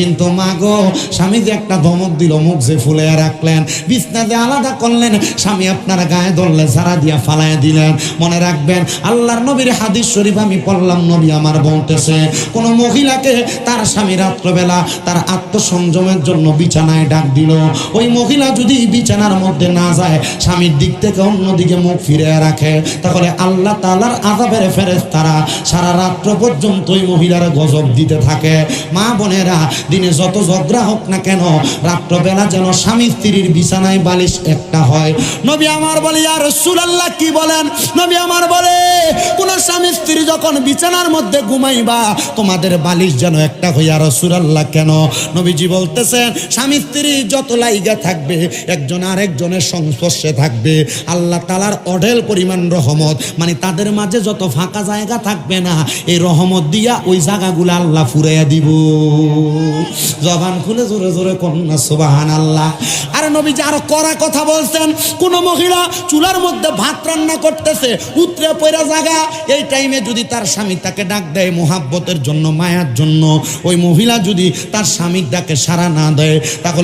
কিন্তু মা গো স্বামী যে একটা ধমক দিল, মুখ যে ফুলে রাখলেন বিছনাতে আলাদা করলেন, স্বামী আপনার গায়ে ধরলে সারা দিয়া ফালায় দিলেন। মনে রাখবেন, আল্লাহর নবীর হাদিস শরীফ আমি পড়লাম, নবী আমার বলতেছে, কোন মহিলাকে তার স্বামী রাত্রবেলা তার আত্মসংযমের জন্য বিছানায় ডাক দিল। ওই মহিলা যদি বিছানার মধ্যে না যায়, স্বামীর দিক থেকে অন্যদিকে মুখ ফিরে রাখে। তাহলে আল্লাহ তালার আজাবের ফেরেস তারা সারা রাত্র পর্যন্ত ওই মহিলার গজব দিতে থাকে। মা বোনেরা দিনে যত ঝগড়া হোক না কেন রাত্রবেলা যেন স্বামী স্ত্রীর বিছানায় বালিশ একটা হয়। নবী আমার বলে আর আল্লাহ কি বলেন? নবী আমার বলে স্বামী স্ত্রী যখন বিছানার মধ্যে ঘুমাইবা, তোমাদের বালিশ যেন একটা হইয়া রসুলাল্লাহ কেন? নবীজি বলতেছেন, স্বামী স্ত্রী যত লাইগা থাকবে, একজন আরেকজনের সংস্পর্শে থাকবে। আল্লাহ তালার অঢেল পরিমাণ রহমত মানে তাদের মাঝে যত ফাঁকা জায়গা থাকবে না, এই রহমত দিয়া ওই জায়গাগুলো আল্লাহ ফুরাইয়া দিব। জবান খুলে জোরে জোরে কন্যা সুবাহান আল্লাহ আরে নবীজি আরও করা কথা বলছেন, কোন মহিলা চুলার মধ্যে ভাত রান্না করতেছে উত্তরে পয়রা জায়গা এই টাইমে যদি তার স্বামী তাকে ডাক দেয় মোহাব্বতের জন্য, মায়ার জন্য, ওই মহিলা যদি তার স্বামীর ডাকে সাড়া না দেয়, তাহলে